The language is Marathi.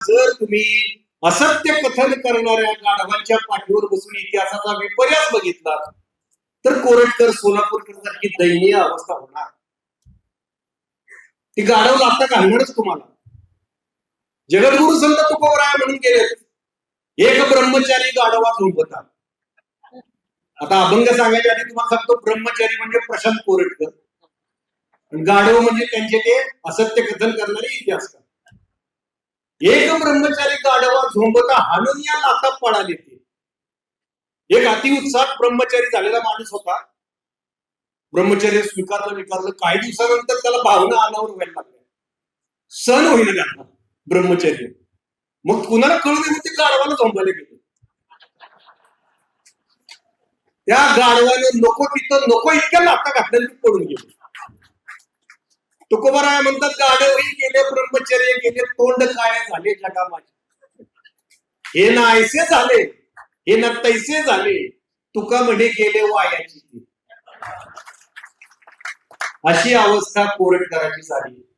जर तुम्ही असत्य कथन करणाऱ्या गाढवांच्या पाठीवर बसून इतिहासाचा विपर्यास बघितला तर कोरटकर सोलापूरकर सारखी दयनीय अवस्था होणार. ती गाढव लागता घालणारच तुम्हाला. जगद्गुरु संत तुकोबराय म्हणून गेले एक ब्रह्मचारी गाढवा झोपतात आता अभंग सांगायच्या आधी तुम्हाला सांगतो ब्रह्मचारी म्हणजे प्रशांत कोरटकर. गाढव म्हणजे त्यांचे ते असत्य कथन करणारे इतिहासकार. एक ब्रह्मचारी गाढवा झोंबता हाणून या लाता पडाले ते. एक अतिउत्साह ब्रह्मचारी झालेला माणूस होता. ब्रह्मचर्य स्वीकारलं विकारलं. काही दिवसानंतर त्याला भावना अनावर व्हायला लागल्या. सण होईल त्यांना ब्रह्मचर्य मग कुणाला कळू नये ते गाढवाला झोंबायला गेले. त्या गाढवाने नको तिथं नको इतक्या लाता घातल्या पडून गेले. तुकोबराय म्हणतात गाढवही गेले ब्रह्मचर्य गेले तोंड काय झाले जगा माझे हे ना ऐसे झाले हे ना तैसे झाले तुका म्हणे गेले वायाची अशी अवस्था कोरटकराची झाली.